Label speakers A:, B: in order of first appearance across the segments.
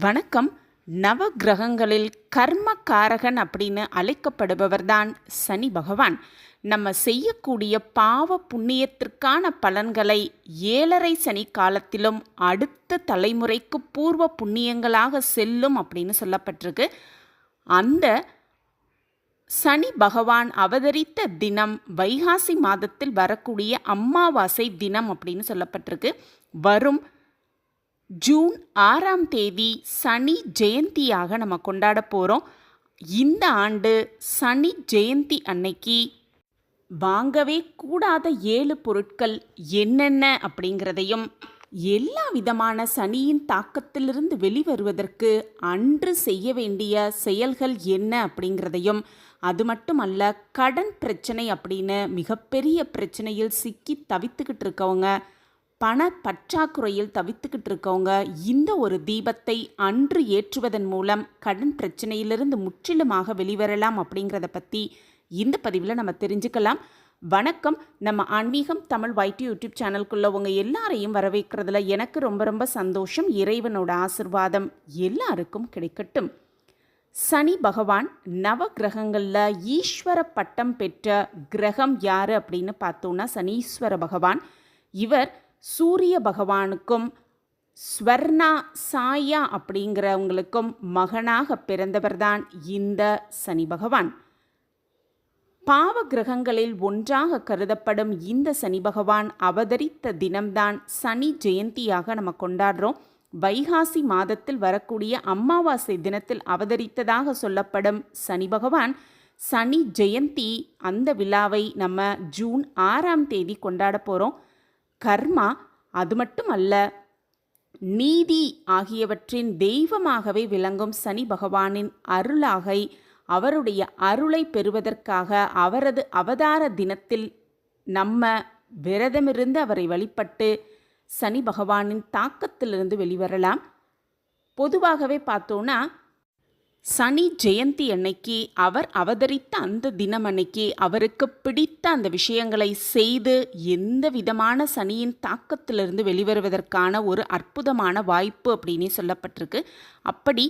A: வணக்கம். நவ கிரகங்களில் கர்ம காரகன் அப்படின்னு அழைக்கப்படுபவர்தான் சனி பகவான். நம்ம செய்யக்கூடிய பாவ புண்ணியத்திற்கான பலன்களை ஏழரை சனி காலத்திலும் அடுத்த தலைமுறைக்கு பூர்வ புண்ணியங்களாக செல்லும் அப்படின்னு சொல்லப்பட்டிருக்கு. அந்த சனி பகவான் அவதரித்த தினம் வைகாசி மாதத்தில் வரக்கூடிய அம்மாவாசை தினம் அப்படின்னு சொல்லப்பட்டிருக்கு. வரும் ஜூன் ஆறாம் தேதி சனி ஜெயந்தியாக நம்ம கொண்டாட போகிறோம் இந்த ஆண்டு சனி ஜெயந்தி அன்னைக்கு வாங்கவே கூடாத ஏழு பொருட்கள் என்னென்ன அப்படிங்கிறதையும் எல்லா விதமான சனியின் தாக்கத்திலிருந்து வெளிவருவதற்கு அன்று செய்ய வேண்டிய செயல்கள் என்ன அப்படிங்கிறதையும் அது மட்டுமல்ல கடன் பிரச்சனை அப்படின்னு மிகப்பெரிய பிரச்சனையில் சிக்கி தவித்துக்கிட்டு இருக்கவங்க பண பற்றாக்குறையில் தவித்துக்கிட்டு இருக்கவங்க இந்த ஒரு தீபத்தை அன்று ஏற்றுவதன் மூலம் கடன் பிரச்சனையிலிருந்து முற்றிலுமாக வெளிவரலாம் அப்படிங்கிறத பற்றி இந்த பதிவில் நம்ம தெரிஞ்சுக்கலாம். வணக்கம். நம்ம ஆன்மீகம் தமிழ் வைட்டி யூடியூப் சேனலுக்குள்ள உங்கள் எல்லாரையும் வரவேற்கிறதுல எனக்கு ரொம்ப ரொம்ப சந்தோஷம். இறைவனோட ஆசிர்வாதம் எல்லாருக்கும் கிடைக்கட்டும். சனி பகவான் நவ கிரகங்களில் ஈஸ்வர பட்டம் பெற்ற கிரகம் யார் அப்படின்னு பார்த்தோன்னா சனீஸ்வர பகவான். இவர் சூரிய பகவானுக்கும் ஸ்வர்ணா சாயா அப்படிங்கிறவங்களுக்கும் மகனாக பிறந்தவர்தான் இந்த சனி பகவான். பாவ கிரகங்களில் ஒன்றாக கருதப்படும் இந்த சனி பகவான் அவதரித்த தினம்தான் சனி ஜெயந்தியாக நம்ம கொண்டாடுறோம். வைகாசி மாதத்தில் வரக்கூடிய அமாவாசை தினத்தில் அவதரித்ததாக சொல்லப்படும் சனி பகவான் சனி ஜெயந்தி அந்த விழாவை நம்ம ஜூன் ஆறாம் தேதி கொண்டாட போகிறோம் கர்மா அது மட்டும் அல்ல நீதி ஆகியவற்றின் தெய்வமாகவே விளங்கும் சனி பகவானின் அருளாகை அவருடைய அருளை பெறுவதற்காக அவரது அவதார தினத்தில் நம்ம விரதமிருந்து அவரை வழிபட்டு சனி பகவானின் தாக்கத்திலிருந்து வெளிவரலாம். பொதுவாகவே பார்த்தோன்னா சனி ஜெயந்தி அன்னைக்கு அவர் அவதரித்த அந்த தினம் அன்னைக்கு அவருக்கு பிடித்த அந்த விஷயங்களை செய்து எந்த விதமான சனியின் தாக்கத்திலிருந்து வெளிவருவதற்கான ஒரு அற்புதமான வாய்ப்பு அப்படின்னு சொல்லப்பட்டிருக்கு. அப்படி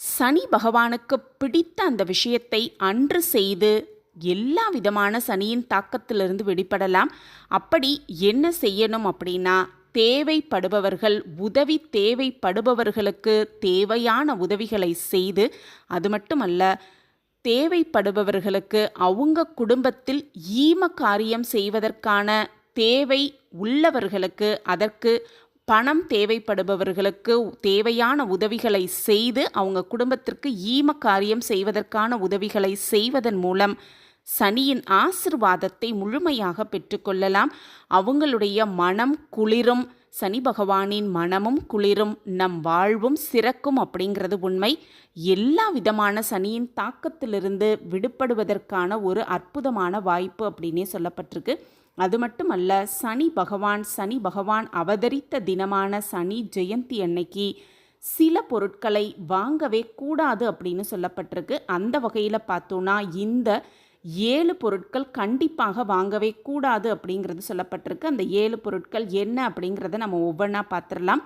A: சனி பகவானுக்கு பிடித்த அந்த விஷயத்தை அன்று செய்து எல்லா விதமான சனியின் தாக்கத்திலிருந்து வெளிப்படலாம் அப்படி என்ன செய்யணும் அப்படின்னா தேவைப்படுபவர்கள் உதவி தேவைப்படுபவர்களுக்கு தேவையான உதவிகளை செய்து அது மட்டுமல்ல தேவைப்படுபவர்களுக்கு அவங்க குடும்பத்தில் ஈம காரியம் செய்வதற்கான தேவை உள்ளவர்களுக்கு அதற்கு பணம் தேவைப்படுபவர்களுக்கு தேவையான உதவிகளை செய்து அவங்க குடும்பத்திற்கு ஈம காரியம் செய்வதற்கான உதவிகளை செய்வதன் மூலம் சனியின் ஆசிர்வாதத்தை முழுமையாக பெற்றுக்கொள்ளலாம். அவங்களுடைய மனம் குளிரும் சனி பகவானின் மனமும் குளிரும் நம் வாழ்வும் சிறக்கும் அப்படிங்கிறது உண்மை. எல்லா விதமான சனியின் தாக்கத்திலிருந்து விடுபடுவதற்கான ஒரு அற்புதமான வாய்ப்பு அப்படின்னே சொல்லப்பட்டிருக்கு. அது மட்டுமல்ல சனி பகவான் சனி பகவான் அவதரித்த தினமான சனி ஜெயந்தி அன்னைக்கு சில பொருட்களை வாங்கவே கூடாது அப்படின்னு சொல்லப்பட்டிருக்கு. அந்த வகையில் பார்த்தோன்னா இந்த ஏழு பொருட்கள் கண்டிப்பாக வாங்கவே கூடாது அப்படிங்கிறது சொல்லப்பட்டிருக்கு. அந்த ஏழு பொருட்கள் என்ன அப்படிங்கிறத நம்ம ஒவ்வொன்றா பார்த்துடலாம்.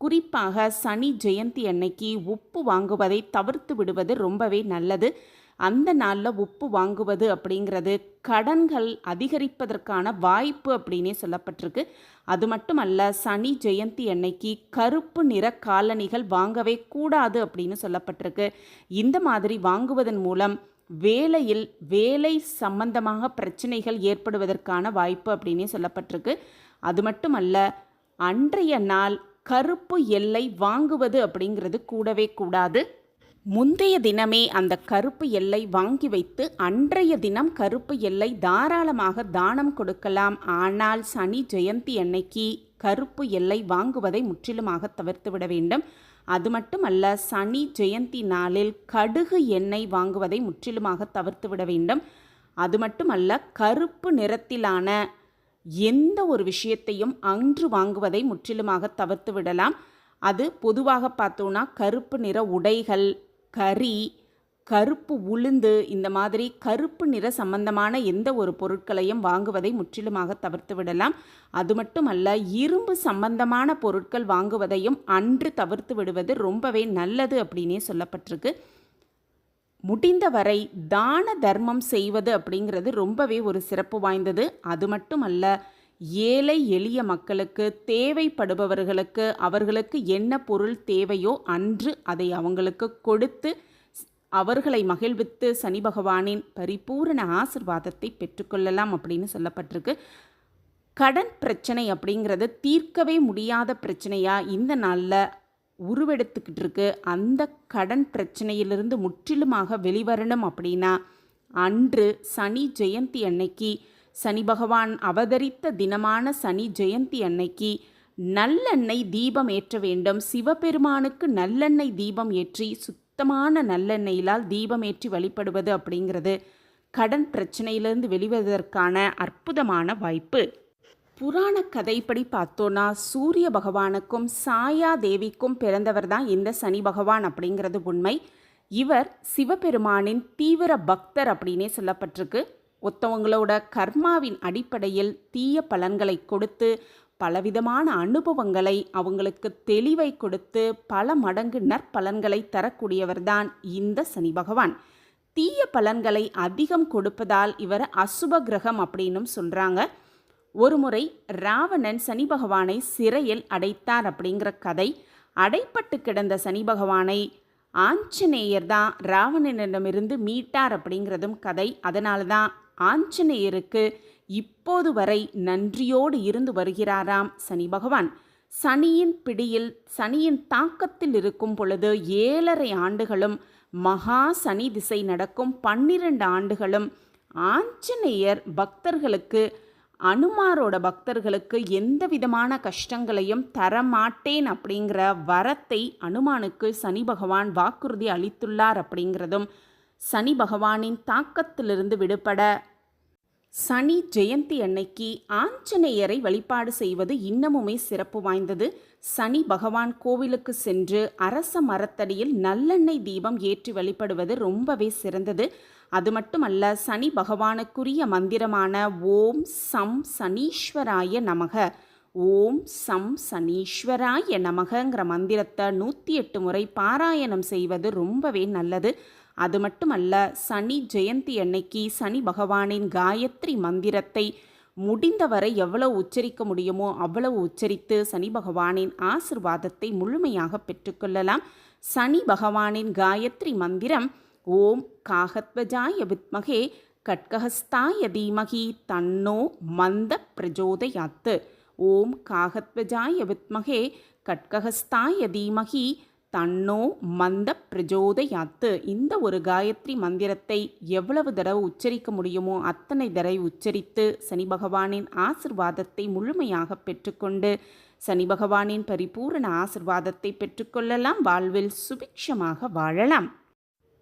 A: குறிப்பாக சனி ஜெயந்தி அன்னைக்கு உப்பு வாங்குவதை தவிர்த்து விடுவது ரொம்பவே நல்லது. அந்த நாளில் உப்பு வாங்குவது அப்படிங்கிறது கடன்கள் அதிகரிப்பதற்கான வாய்ப்பு அப்படின்னே சொல்லப்பட்டிருக்கு. அது மட்டுமல்ல சனி ஜெயந்தி அன்னைக்கு கருப்பு நிற காலணிகள் வாங்கவே கூடாது அப்படின்னு சொல்லப்பட்டிருக்கு. இந்த மாதிரி வாங்குவதன் மூலம் வேலையில் வேலை சம்பந்தமாக பிரச்சனைகள் ஏற்படுவதற்கான வாய்ப்பு அப்படின்னே சொல்லப்பட்டிருக்கு. அது மட்டுமல்ல அன்றைய நாள் கருப்பு எல்லை வாங்குவது அப்படிங்கிறது கூடவே கூடாது. முந்தைய தினமே அந்த கருப்பு எல்லை வாங்கி வைத்து அன்றைய தினம் கருப்பு எல்லை தாராளமாக தானம் கொடுக்கலாம். ஆனால் சனி ஜெயந்தி அன்னைக்கு கருப்பு எல்லை வாங்குவதை முற்றிலுமாக தவிர்த்து விட வேண்டும். அது மட்டுமல்ல சனி ஜெயந்தி நாளில் கடுகு எண்ணெய் வாங்குவதை முற்றிலுமாக தவிர்த்து விட வேண்டும். அது மட்டுமல்ல கருப்பு நிறத்திலான எந்த ஒரு விஷயத்தையும் அன்று வாங்குவதை முற்றிலுமாக தவிர்த்து விடலாம். அது பொதுவாக பார்த்தோன்னா கருப்பு நிற உடைகள் கறி கருப்பு உளுந்து இந்த மாதிரி கருப்பு நிற சம்பந்தமான எந்த ஒரு பொருட்களையும் வாங்குவதை முற்றிலுமாக தவிர்த்து விடலாம். அது மட்டுமல்ல இரும்பு சம்பந்தமான பொருட்கள் வாங்குவதையும் அன்று தவிர்த்து விடுவது ரொம்பவே நல்லது அப்படின்னே சொல்லப்பட்டிருக்கு. முடிந்தவரை தான தர்மம் செய்வது அப்படிங்கிறது ரொம்பவே ஒரு சிறப்பு வாய்ந்தது. அது மட்டுமல்ல ஏழை எளிய மக்களுக்கு தேவைப்படுபவர்களுக்கு அவர்களுக்கு என்ன பொருள் தேவையோ அன்று அதை அவங்களுக்கு கொடுத்து அவர்களை மகிழ்வித்து சனி பகவானின் பரிபூரண ஆசிர்வாதத்தை பெற்றுக்கொள்ளலாம் அப்படின்னு சொல்லப்பட்டிருக்கு. கடன் பிரச்சனை அப்படிங்கிறது தீர்க்கவே முடியாத பிரச்சனையாக இந்த நாளில் உருவெடுத்துக்கிட்டு இருக்கு அந்த கடன் பிரச்சனையிலிருந்து முற்றிலுமாக வெளிவரணும் அப்படின்னா அன்று சனி ஜெயந்தி அன்னைக்கு சனி பகவான் அவதரித்த தினமான சனி ஜெயந்தி அன்னைக்கு நல்லெண்ணெய் தீபம் ஏற்ற வேண்டும். சிவபெருமானுக்கு நல்லெண்ணெய் தீபம் ஏற்றி சுத்தமான நல்லெண்ணெயிலால் தீபம் ஏற்றி வழிபடுவது அப்படிங்கிறது கடன் பிரச்சனையிலிருந்து வெளிவருவதற்கான அற்புதமான வாய்ப்பு. புராண கதைப்படி பார்த்தோன்னா சூரிய பகவானுக்கும் சாயா தேவிக்கும் பிறந்தவர் தான் இந்த சனி பகவான் அப்படிங்கிறது உண்மை. இவர் சிவபெருமானின் தீவிர பக்தர் அப்படின்னே சொல்லப்பட்டிருக்கு. ஒத்தவங்களோட கர்மாவின் அடிப்படையில் தீய பலன்களை கொடுத்து பலவிதமான அனுபவங்களை அவங்களுக்கு தெளிவை கொடுத்து பல மடங்கு நற்பலன்களை தரக்கூடியவர்தான் இந்த சனி பகவான். தீய பலன்களை அதிகம் கொடுப்பதால் இவர் அசுப கிரகம் அப்படின்னும் சொல்கிறாங்க ஒருமுறை ராவணன் சனி பகவானை சிறையில் அடைத்தார் அப்படிங்கிற கதை. அடைப்பட்டு கிடந்த சனி பகவானை ஆஞ்சநேயர் தான் ராவணனிடமிருந்து மீட்டார் அப்படிங்கிறதும் கதை. அதனால தான் ஆஞ்சநேயருக்கு இப்போது வரை நன்றியோடு இருந்து வருகிறாராம் சனி பகவான். சனியின் பிடியில் சனியின் தாக்கத்தில் இருக்கும் பொழுது ஏழரை ஆண்டுகளும் மகா சனி திசை நடக்கும் பன்னிரண்டு ஆண்டுகளும் ஆஞ்சநேயர் பக்தர்களுக்கு அனுமாரோட பக்தர்களுக்கு எந்த விதமான கஷ்டங்களையும் தரமாட்டேன் அப்படிங்கிற வரத்தை அனுமானுக்கு சனி பகவான் வாக்குறுதி அளித்துள்ளார் அப்படிங்கிறதும் சனி பகவானின் தாக்கத்திலிருந்து விடுபட சனி ஜெயந்தி அன்னைக்கு ஆஞ்சநேயரை வழிபாடு செய்வது இன்னமுமே சிறப்பு வாய்ந்தது. சனி பகவான் கோவிலுக்கு சென்று அரச மரத்தடியில் நல்லெண்ணெய் தீபம் ஏற்றி வழிபடுவது ரொம்பவே சிறந்தது. அது மட்டுமல்ல சனி பகவானுக்குரிய மந்திரமான ஓம் சம் சனீஸ்வராய நமக. ஓம் சம் சனீஸ்வராய நமகங்கிற மந்திரத்தை நூற்றி எட்டு முறை பாராயணம் செய்வது ரொம்பவே நல்லது. அது மட்டுமல்ல சனி ஜெயந்தி அன்னைக்கு சனி பகவானின் காயத்ரி மந்திரத்தை முடிந்தவரை எவ்வளவு உச்சரிக்க முடியுமோ அவ்வளவு உச்சரித்து சனி பகவானின் ஆசிர்வாதத்தை முழுமையாக பெற்றுக்கொள்ளலாம் சனி பகவானின் காயத்ரி மந்திரம் ஓம் காகத்வஜாய வித்மகே கட்கஹஸ்தாய தீமகி தன்னோ மந்த பிரஜோதயாத்து. ஓம் காகத்வஜாய வித்மகே கட்கஹஸ்தாய தீமகி தன்னோ மந்த பிரஜோதயாத்து. இந்த ஒரு காயத்ரி மந்திரத்தை எவ்வளவு தடவை உச்சரிக்க முடியுமோ அத்தனை தடவை உச்சரித்து சனி பகவானின் ஆசிர்வாதத்தை முழுமையாக பெற்றுக்கொண்டு சனி பகவானின் பரிபூரண ஆசிர்வாதத்தை பெற்றுக்கொள்ளலாம். வாழ்வில் சுபிக்ஷமாக வாழலாம்.